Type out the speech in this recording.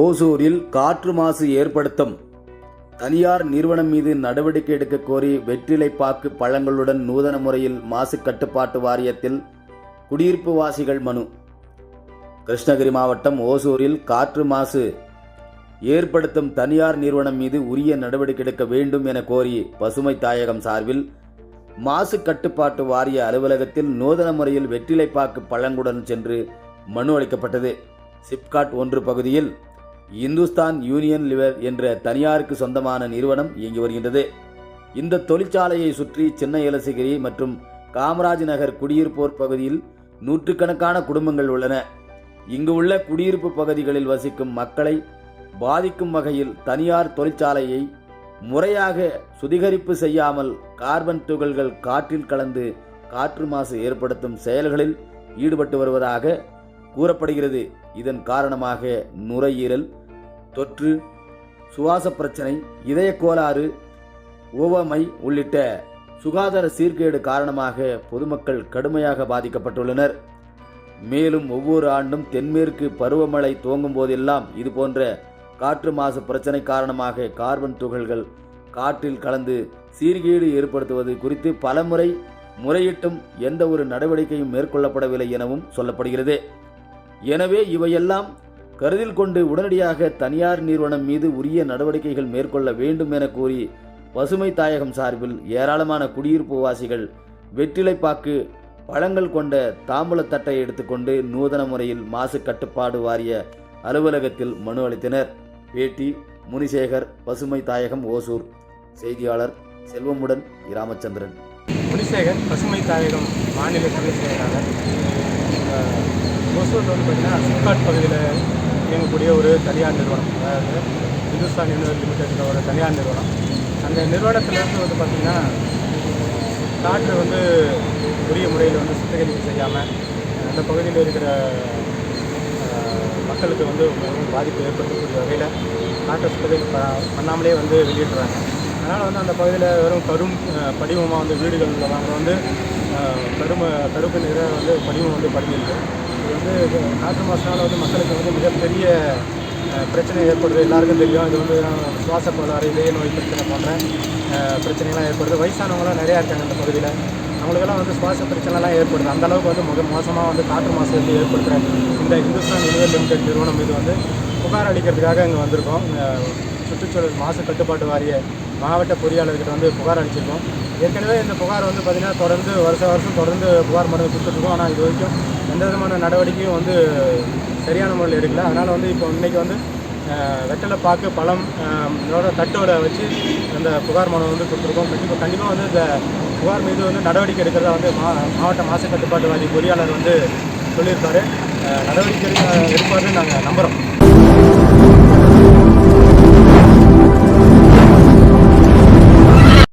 ஓசூரில் காற்று மாசு ஏற்படுத்தும். தனியார் நிறுவனம் மீது நடவடிக்கை எடுக்க கோரி வெற்றிலைப்பாக்கு பழங்களுடன் நூதன முறையில் மாசு கட்டுப்பாட்டு வாரியத்தில் குடியிருப்பு வாசிகள் மனு. கிருஷ்ணகிரி மாவட்டம் ஓசூரில் காற்று மாசு ஏற்படுத்தும் தனியார் நிறுவனம் மீது உரிய நடவடிக்கை எடுக்க வேண்டும் என கோரி பசுமை தாயகம் சார்பில் மாசு கட்டுப்பாட்டு வாரிய அலுவலகத்தில் நூதன முறையில் வெற்றிலைப்பாக்கு பழங்குடன் சென்று மனு அளிக்கப்பட்டது. சிப்காட் ஒன்று பகுதியில் இந்துஸ்தான் யூனியன் லிவர் என்ற தனியாருக்கு சொந்தமான நிறுவனம் இயங்கி வருகின்றது. இந்த தொழிற்சாலையை சுற்றி சின்ன இலசகிரி மற்றும் காமராஜ் நகர் குடியிருப்போர் பகுதியில் நூற்றுக்கணக்கான குடும்பங்கள் உள்ளன. இங்கு உள்ள குடியிருப்பு பகுதிகளில் வசிக்கும் மக்களை பாதிக்கும் வகையில் தனியார் தொழிற்சாலையை முறையாக சுதிகரிப்பு செய்யாமல் கார்பன் துகள்கள் காற்றில் கலந்து காற்று மாசு ஏற்படுத்தும் செயல்களில் ஈடுபட்டு வருவதாக கூறப்படுகிறது. இதன் காரணமாக நுரையீரல் தொற்று சுவாச பிரச்சனை இதய கோளாறு ஓவமை உள்ளிட்ட சுகாதார சீர்கேடு காரணமாக பொதுமக்கள் கடுமையாக பாதிக்கப்பட்டுள்ளனர். மேலும் ஒவ்வொரு ஆண்டும் தென்மேற்கு பருவமழை துவங்கும் போதெல்லாம் இதுபோன்ற காற்று மாசு பிரச்சனை காரணமாக கார்பன் துகள்கள் காற்றில் கலந்து சீர்கேடு ஏற்படுத்துவது குறித்து பலமுறை முறையிட்டும் எந்த ஒரு நடவடிக்கையும் மேற்கொள்ளப்படவில்லை எனவும் சொல்லப்படுகிறது. எனவே இவையெல்லாம் கருதில் கொண்டு உடனடியாக தனியார் நிறுவனம் மீது உரிய நடவடிக்கைகள் மேற்கொள்ள வேண்டும் என கூறி பசுமை தாயகம் சார்பில் ஏராளமான குடியிருப்பு வாசிகள் வெற்றிலைப்பாக்கு பழங்கள் கொண்ட தாம்பூலத்தட்டை எடுத்துக்கொண்டு நூதன முறையில் மாசு கட்டுப்பாடு வாரிய அலுவலகத்தில் மனு அளித்தனர். பேட்டி முனிசேகர் பசுமை தாயகம் ஓசூர். செய்தியாளர் செல்வமுடன் ராமச்சந்திரன் முனிசேகர் பசுமை தாயகம் மாநில துணை செயலாளர். ஓசூரில் வந்து பார்த்திங்கன்னா சிப்காட் பகுதியில் இயங்கக்கூடிய ஒரு தனியார் நிறுவனம். அதாவது இந்துஸ்தான் யூனிவர் லிமிடெட் ஒரு தனியார் நிறுவனம். அந்த நிறுவனத்திலேருந்து வந்து பார்த்திங்கன்னா காற்று வந்து உரிய முறையில் வந்து சுத்திகரிப்பு செய்யாமல் அந்த பகுதியில் இருக்கிற மக்களுக்கு வந்து மிகவும் பாதிப்பு ஏற்படுத்தக்கூடிய வகையில் நாட்டு சுத்திகரிப்பு ப- பண்ணாமலே வந்து வெளியிடுறாங்க. அதனால் வந்து அந்த பகுதியில் வெறும் கரும் படிவமாக படிமமாக வந்து வீடுகளில் வாங்க வந்து கரும கருப்பு நிற வந்து படிமம் வந்து படிஞ்சிருக்கு. இது வந்து காற்று மாசினால் வந்து மக்களுக்கு வந்து மிகப்பெரிய பிரச்சனை ஏற்படுது. எல்லாருக்கும் தெரியும். இது வந்து சுவாச கோளாறு இதய நோய் பிரச்சனை போன்ற பிரச்சனைகள்லாம் ஏற்படுது. வயசானவங்களாம் நிறையா இருக்காங்க அந்த பகுதியில். அவங்களுக்கெல்லாம் வந்து சுவாச பிரச்சனைலாம் ஏற்படுது. அந்தளவுக்கு வந்து மிக மோசமாக வந்து காற்று மாசு வந்து ஏற்படுத்துகிற இந்த இந்துஸ்தான் யூனிவர் லிமிடெட் நிறுவனம் இது வந்து புகார் அளிக்கிறதுக்காக இங்கே வந்திருக்கோம். சுற்றுச்சூழல் மாசு கட்டுப்பாட்டு வாரிய மாவட்ட பொறியாளர்கிட்ட வந்து புகார் அளிச்சிருக்கோம். ஏற்கனவே இந்த புகார் வந்து பார்த்திங்கன்னா தொடர்ந்து வருஷ வருஷம் தொடர்ந்து புகார் மனு கொடுத்துட்ருக்கோம் ஆனால் இது வரைக்கும் எந்த விதமான நடவடிக்கையும் வந்து சரியான முறையில் எடுக்கல. அதனால் வந்து இப்போ இன்னைக்கு வந்து வெத்தலை பாக்கு பழம் இதோட தட்டோட வச்சு அந்த புகார் மனு வந்து கொடுத்துருக்கோம். கண்டிப்பாக கண்டிப்பாக வந்து இந்த புகார் மீது வந்து நடவடிக்கை எடுக்கிறதா வந்து மா மாவட்ட மாசு கட்டுப்பாட்டு வாரிய பொறியாளர் வந்து சொல்லியிருக்காரு நடவடிக்கை எடுக்க எடுப்பாருன்னு நாங்கள் நம்புகிறோம்